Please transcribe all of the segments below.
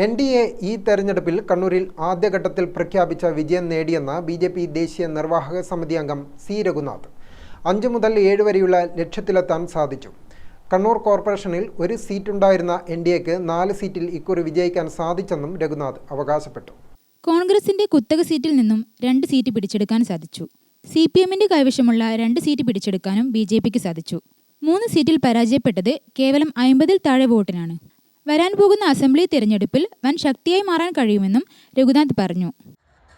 N D A ഈ തെരഞ്ഞെടുപ്പിൽ കണ്ണൂരിൽ ആദ്യഘട്ടത്തിൽ പ്രഖ്യാപിച്ച വിജയം നേടിയെന്ന് ബി ജെ പി ദേശീയ നിർവാഹക സമിതി അംഗം സി രഘുനാഥ്. അഞ്ച് മുതൽ ഏഴ് വരെയുള്ള ലക്ഷ്യത്തിലെത്താൻ സാധിച്ചു. കണ്ണൂർ കോർപ്പറേഷനിൽ ഒരു സീറ്റുണ്ടായിരുന്ന എൻ ഡി എക്ക് നാല് സീറ്റിൽ ഇക്കുറി വിജയിക്കാൻ സാധിച്ചെന്നും രഘുനാഥ് അവകാശപ്പെട്ടു. കോൺഗ്രസിന്റെ കുത്തക സീറ്റിൽ നിന്നും രണ്ട് സീറ്റ് പിടിച്ചെടുക്കാൻ സാധിച്ചു. സി പി എമ്മിന്റെ കൈവശമുള്ള രണ്ട് സീറ്റ് പിടിച്ചെടുക്കാനും ബി ജെ പിക്ക് സാധിച്ചു. മൂന്ന് സീറ്റിൽ പരാജയപ്പെട്ടത് കേവലം അമ്പതിൽ താഴെ വോട്ടിനാണ്. വരാൻ പോകുന്ന അസംബ്ലി തിരഞ്ഞെടുപ്പിൽ വൻ ശക്തിയായി മാറാൻ കഴിയുമെന്നും രഘുനാഥ് പറഞ്ഞു.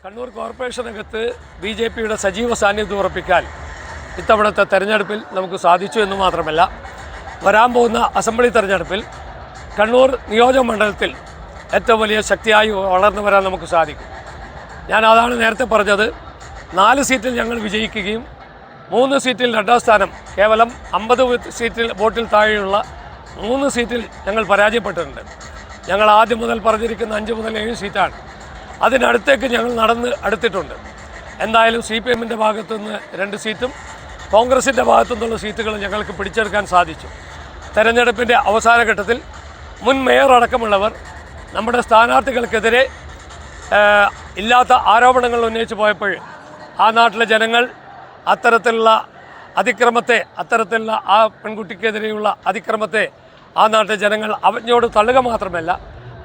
കണ്ണൂർ കോർപ്പറേഷനകത്ത് ബി ജെ പിയുടെ സജീവ സാന്നിധ്യം ഉറപ്പിക്കാൻ ഇത്തവണത്തെ തെരഞ്ഞെടുപ്പിൽ നമുക്ക് സാധിച്ചു എന്ന് മാത്രമല്ല വരാൻ പോകുന്ന അസംബ്ലി തെരഞ്ഞെടുപ്പിൽ കണ്ണൂർ നിയോജക മണ്ഡലത്തിൽ ഏറ്റവും വലിയ ശക്തിയായി വളർന്നു വരാൻ നമുക്ക് സാധിക്കും. ഞാൻ അതാണ് നേരത്തെ പറഞ്ഞത് നാല് സീറ്റിൽ ഞങ്ങൾ വിജയിക്കുകയും മൂന്ന് സീറ്റിൽ രണ്ടാം സ്ഥാനം കേവലം അമ്പത് സീറ്റിൽ വോട്ടിൽ താഴെയുള്ള മൂന്ന് സീറ്റിൽ ഞങ്ങൾ പരാജയപ്പെട്ടിട്ടുണ്ട്. ഞങ്ങൾ ആദ്യം മുതൽ പറഞ്ഞിരിക്കുന്ന അഞ്ച് മുതൽ ഏഴ് സീറ്റാണ്. അതിനടുത്തേക്ക് ഞങ്ങൾ നടന്ന് അടുത്തിട്ടുണ്ട്. എന്തായാലും സി പി എമ്മിന്റെ ഭാഗത്തുനിന്ന് രണ്ട് സീറ്റും കോൺഗ്രസിന്റെ ഭാഗത്തു നിന്നുള്ള സീറ്റുകൾ ഞങ്ങൾക്ക് പിടിച്ചെടുക്കാൻ സാധിച്ചു. തെരഞ്ഞെടുപ്പിന്റെ അവസാന ഘട്ടത്തിൽ മുൻ മേയർ അടക്കമുള്ളവർ നമ്മുടെ സ്ഥാനാർത്ഥികൾക്കെതിരെ ഇല്ലാത്ത ആരോപണങ്ങൾ ഉന്നയിച്ചു പോയപ്പോൾ ആ നാട്ടിലെ ജനങ്ങൾ അത്തരത്തിലുള്ള അതിക്രമത്തെ അത്തരത്തിലുള്ള ആ പെൺകുട്ടിക്കെതിരെയുള്ള അതിക്രമത്തെ ആ നാട്ടിലെ ജനങ്ങൾ അവജ്ഞയോട് തള്ളുക മാത്രമല്ല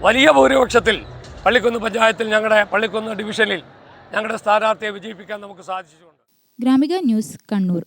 വലിയ ഭൂരിപക്ഷത്തിൽ പള്ളിക്കുന്ന് പഞ്ചായത്തിൽ ഞങ്ങളുടെ പള്ളിക്കുന്ന് ഡിവിഷനിൽ ഞങ്ങളുടെ സ്ഥാനാർത്ഥിയെ വിജയിപ്പിക്കാൻ നമുക്ക് സാധിച്ചിട്ടുണ്ട്. ഗ്രാമിക ന്യൂസ് കണ്ണൂർ.